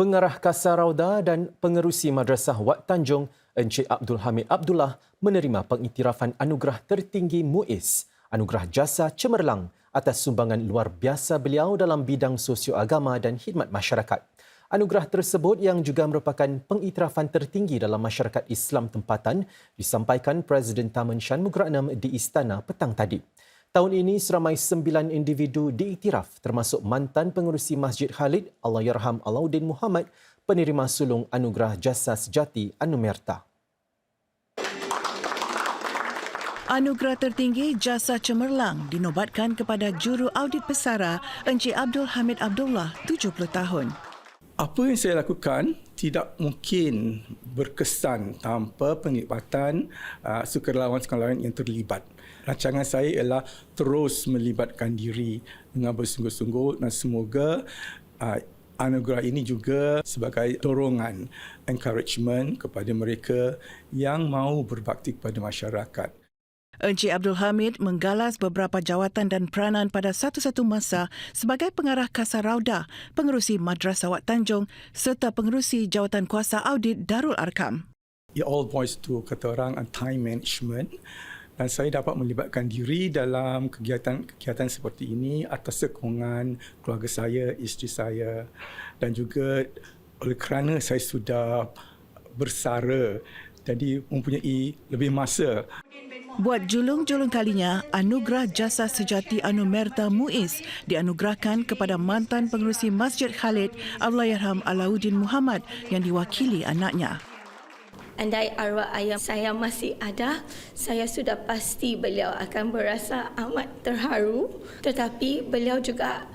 Pengarah Kasar Rauda dan Pengerusi Madrasah Wat Tanjung Encik Abdul Hamid Abdullah menerima pengiktirafan anugerah tertinggi MUIS, Anugerah Jasa Cemerlang atas sumbangan luar biasa beliau dalam bidang sosio-agama dan khidmat masyarakat. Anugerah tersebut yang juga merupakan pengiktirafan tertinggi dalam masyarakat Islam tempatan disampaikan Presiden Taman Shan Mugranam di Istana petang tadi. Tahun ini seramai sembilan individu diiktiraf termasuk mantan pengurusi Masjid Khalid Allahyarham Alauddin Muhammad penerima sulung Anugerah Jasa Sejati Anumerta. Anugerah tertinggi Jasa Cemerlang dinobatkan kepada Juru Audit Pesara Encik Abdul Hamid Abdullah, 70 tahun. Apa yang saya lakukan tidak mungkin berkesan tanpa penglibatan uh, sukarelawan-sukarelawan yang terlibat rancangan saya ialah terus melibatkan diri dengan bersungguh-sungguh dan semoga uh, anugerah ini juga sebagai dorongan encouragement kepada mereka yang mahu berbakti kepada masyarakat. Encik Abdul Hamid menggalas beberapa jawatan dan peranan pada satu-satu masa sebagai pengarah Kasar Rauda, pengerusi Madrasah Wat Tanjung serta pengerusi jawatan kuasa audit Darul Arkam. It all boils to kata orang time management dan saya dapat melibatkan diri dalam kegiatan-kegiatan seperti ini atas sokongan keluarga saya, isteri saya dan juga oleh kerana saya sudah bersara jadi mempunyai lebih masa. Buat julung-julung kalinya, Anugerah Jasa Sejati Anumerta Muiz dianugerahkan kepada mantan pengerusi Masjid Khalid Allahyarham Alauddin Muhammad yang diwakili anaknya. Andai arwah ayah saya masih ada, saya sudah pasti beliau akan berasa amat terharu. Tetapi beliau juga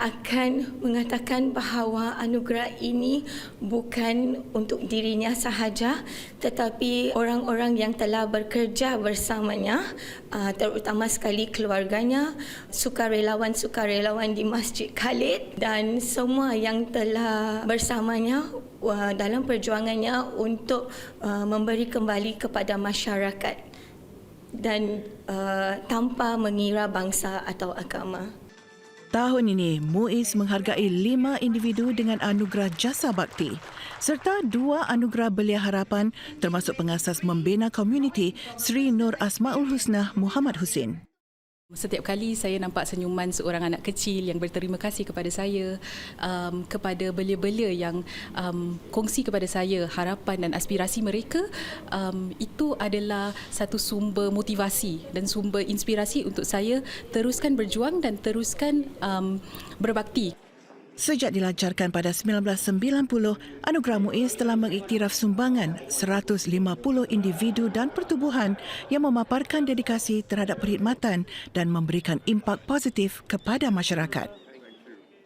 akan mengatakan bahawa anugerah ini bukan untuk dirinya sahaja tetapi orang-orang yang telah bekerja bersamanya uh, terutama sekali keluarganya sukarelawan-sukarelawan di Masjid Khalid dan semua yang telah bersamanya uh, dalam perjuangannya untuk uh, memberi kembali kepada masyarakat dan tanpa mengira bangsa atau agama. Tahun ini, MUIS menghargai lima individu dengan anugerah jasa bakti serta dua anugerah belia harapan termasuk pengasas membina komuniti Sri Nur Asmaul Husna Muhammad Husin. Setiap kali saya nampak senyuman seorang anak kecil yang berterima kasih kepada saya, um, kepada belia-belia yang um, kongsi kepada saya harapan dan aspirasi mereka, um, itu adalah satu sumber motivasi dan sumber inspirasi untuk saya teruskan berjuang dan teruskan um, berbakti. Sejak dilancarkan pada 1990, Anugerah Muiz telah mengiktiraf sumbangan 150 individu dan pertubuhan yang memaparkan dedikasi terhadap perkhidmatan dan memberikan impak positif kepada masyarakat.